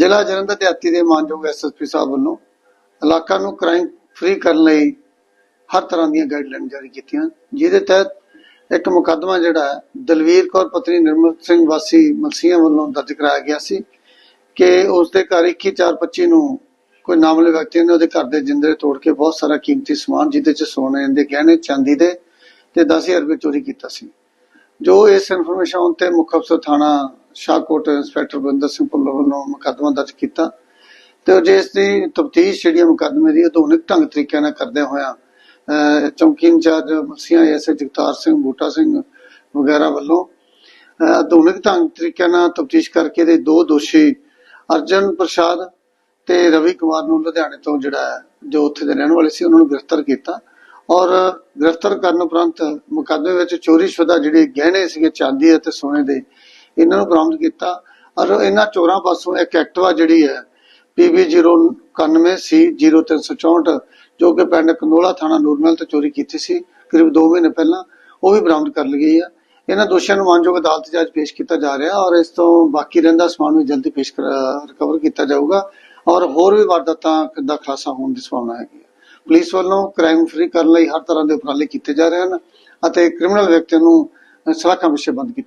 ਜ਼ਿਲ੍ਹਾ ਜਲੰਧਰ ਦੇ ਦੇ ਮਾਨਯੋਗ ਐਸਐਸਪੀ ਸਾਹਿਬ ਵੱਲੋਂ ਇਲਾਕਾ ਨੂੰ ਕ੍ਰਾਈਮ ਫ੍ਰੀ ਕਰਨ ਲਈ ਹਰ ਤਰ੍ਹਾਂ ਦੀਆਂ ਗਾਈਡਲਾਈਨ ਜਾਰੀ ਕੀਤੀਆਂ। ਜਿਹਦੇ ਤਹਿਤ ਇੱਕ ਮੁਕੱਦਮਾ ਜਿਹੜਾ ਦਲਵੀਰ ਕੌਰ, ਪਤਨੀ ਨਿਰਮਲ ਸਿੰਘ ਵਾਸੀ ਮਲਸੀਆਂ ਵੱਲੋਂ ਦਰਜ ਕਰਾਇਆ ਗਿਆ ਸੀ ਕਿ ਉਸ ਦੇ ਘਰ 21425 ਨੂੰ ਕੋਈ ਨਾਮਲੇ ਵਿਅਕਤੀ ਨੇ ਉਹਦੇ ਘਰ ਦੇ ਜਿੰਦਰੇ ਤੋੜ ਕੇ ਬਹੁਤ ਸਾਰਾ ਕੀਮਤੀ ਸਮਾਨ ਜਿਹਦੇ ਚ ਸੋਨੇ ਦੇ ਗਹਿਣੇ, ਚਾਂਦੀ ਦੇ ਤੇ 10000 ਰੁਪਏ ਚੋਰੀ ਕੀਤਾ ਸੀ। ਜੋ ਇਸ ਇਨਫੋਰਮੇਸ਼ਨ ਤੇ ਮੁੱਖ ਅਫਸਰ ਥਾਣਾ ਸ਼ਾਹਕੋਟ ਇੰਸਪੈਕਟਰ ਬਿੰਦਰ ਸਿੰਘ ਭੁੱਲਰ ਵੱਲੋਂ ਮੁਕੱਦਮਾ ਦਰਜ ਕੀਤਾ ਤੇ ਜਿਸ ਦੀ ਤਫਤੀਸ਼ ਜਿਹੜੀ ਮੁਕੱਦਮੇ ਦੀ ਆਧੁਨਿਕ ਢੰਗ ਤਰੀਕੇ ਨਾਲ ਕਰਦੇ ਹੋਇਆ ਅਹ, ਇੰਚਾਰਜ ਮਸੀਆਂ ਐਸਏ ਜਗਤਾਰ ਸਿੰਘ ਬੂਟਾ ਸਿੰਘ ਵਗੈਰਾ ਵੱਲੋਂ ਆਧੁਨਿਕ ਢੰਗ ਤਰੀਕੇ ਨਾਲ ਤਫਤੀਸ਼ ਕਰਕੇ ਦੇ ਦੋ ਦੋਸ਼ੀ ਅਰਜਨ ਪ੍ਰਸਾਦ ਤੇ ਰਵੀ ਕੁਮਾਰ ਨੂੰ ਲੁਧਿਆਣੇ ਤੋਂ ਜਿਹੜਾ ਹੈ, ਜੋ ਉੱਥੇ ਦੇ ਰਹਿਣ ਵਾਲੇ ਸੀ ਉਹਨਾਂ ਨੂੰ ਗ੍ਰਿਫਤਾਰ ਕੀਤਾ। ਔਰ ਗ੍ਰਿਫਤਾਰ ਕਰਨ ਉਪਰੰਤ ਮੁਕੱਦਮੇ ਵਿੱਚ ਚੋਰੀशुदा ਜਿਹੜੇ ਗਹਿਣੇ ਸੀਗੇ, ਚਾਂਦੀ ਅਤੇ ਸੋਨੇ ਦੇ, ਇਹਨਾਂ ਨੂੰ ਬਰਾਮਦ ਕੀਤਾ। ਔਰ ਇਹਨਾਂ ਚੋਰਾਂ ਪਾਸੋਂ ਇੱਕ ਐਕਟਿਵਾ ਜਿਹੜੀ ਹੈ PB 091 ਸੀ 0364 ਜੋ ਕਿ ਪਿੰਡ ਕੰਦੋਲਾ ਥਾਣਾ ਨੂਰਮਹਿਲ ਤੋਂ ਚੋਰੀ ਕੀਤੀ ਸੀ, ਕਰੀਬ 2 ਮਹੀਨੇ ਪਹਿਲਾਂ, ਉਹ ਵੀ ਬਰਾਮਦ ਕਰ ਲਈ ਗਈ ਹੈ। ਇਹਨਾਂ ਦੋਸ਼ੀਆਂ ਨੂੰ ਮਾਨਯੋਗ ਅਦਾਲਤ 'ਚ ਅੱਜ ਪੇਸ਼ ਕੀਤਾ ਜਾ ਰਿਹਾ ਔਰ ਇਸ ਤੋਂ ਬਾਕੀ ਰਹਿੰਦਾ ਸਮਾਨ ਵੀ ਜਲਦੀ ਪੇਸ਼ ਰਿਕਵਰ ਕੀਤਾ ਜਾਊਗਾ। ਔਰ ਹੋਰ ਵੀ ਵਾਰਦਾਤਾਂ ਦਾ ਖਾਸਾ ਹੋਣ ਦੀ ਸੰਭਾਵਨਾ ਹੈਗੀ। ਹੈ ਪੁਲਿਸ ਵੱਲੋਂ ਕ੍ਰਾਈਮ ਫ੍ਰੀ ਕਰਨ ਲਈ ਹਰ ਤਰ੍ਹਾਂ ਦੇ ਉਪਰਾਲੇ ਕੀਤੇ ਜਾ ਰਹੇ ਹਨ ਅਤੇ ਕ੍ਰਿਮੀਨਲ ਵਿਅਕਤੀਆਂ ਨੂੰ ਸਲਾਖਾਂ ਪਿੱਛੇ ਬੰਦ ਕੀਤਾ